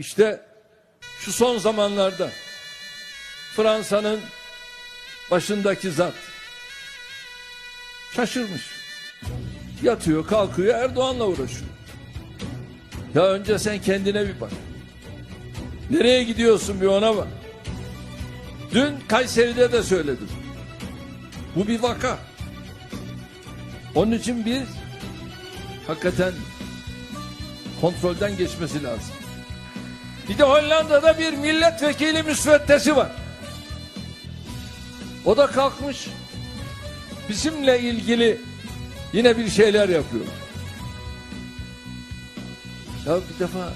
İşte şu son zamanlarda Fransa'nın başındaki zat şaşırmış. Yatıyor, kalkıyor, Erdoğan'la uğraşıyor. Ya önce sen kendine bir bak. Nereye gidiyorsun bir ona bak. Dün Kayseri'de de söyledim. Bu bir vaka. Onun için bir hakikaten kontrolden geçmesi lazım. Bir de Hollanda'da bir milletvekili müsveddesi var. O da kalkmış bizimle ilgili yine bir şeyler yapıyor. Ya bir defa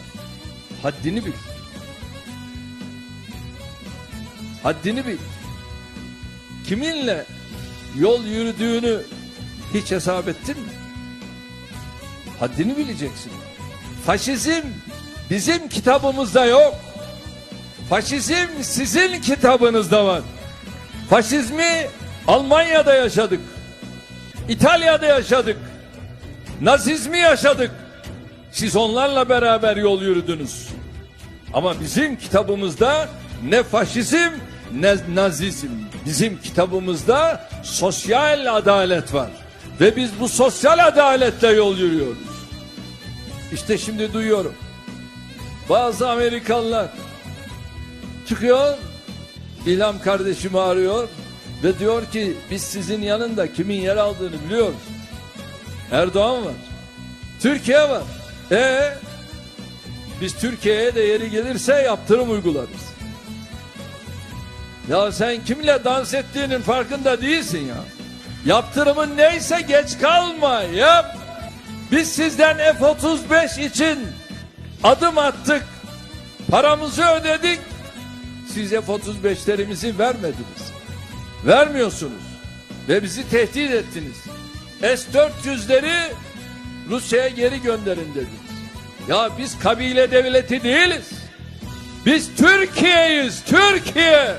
haddini bil. Haddini bil. Kiminle yol yürüdüğünü hiç hesap ettin mi? Haddini bileceksin. Faşizm bizim kitabımızda yok. Faşizm sizin kitabınızda var. Faşizmi Almanya'da yaşadık. İtalya'da yaşadık. Nazizmi yaşadık. Siz onlarla beraber yol yürüdünüz. Ama bizim kitabımızda ne faşizm ne nazizm. Bizim kitabımızda sosyal adalet var. Ve biz bu sosyal adaletle yol yürüyoruz. İşte şimdi duyuyorum. Bazı Amerikalılar çıkıyor, İlham kardeşimi arıyor ve diyor ki biz sizin yanında kimin yer aldığını biliyoruz. Erdoğan var. Türkiye var. E biz Türkiye'ye de yeri gelirse yaptırım uygularız. Ya sen kimle dans ettiğinin farkında değilsin ya. Yaptırımın neyse geç kalma yap. Biz sizden F-35 için adım attık. Paramızı ödedik. Siz F-35'lerimizi vermediniz. Vermiyorsunuz. Ve bizi tehdit ettiniz. S-400'leri Rusya'ya geri gönderin dediniz. Ya biz kabile devleti değiliz. Biz Türkiye'yiz, Türkiye.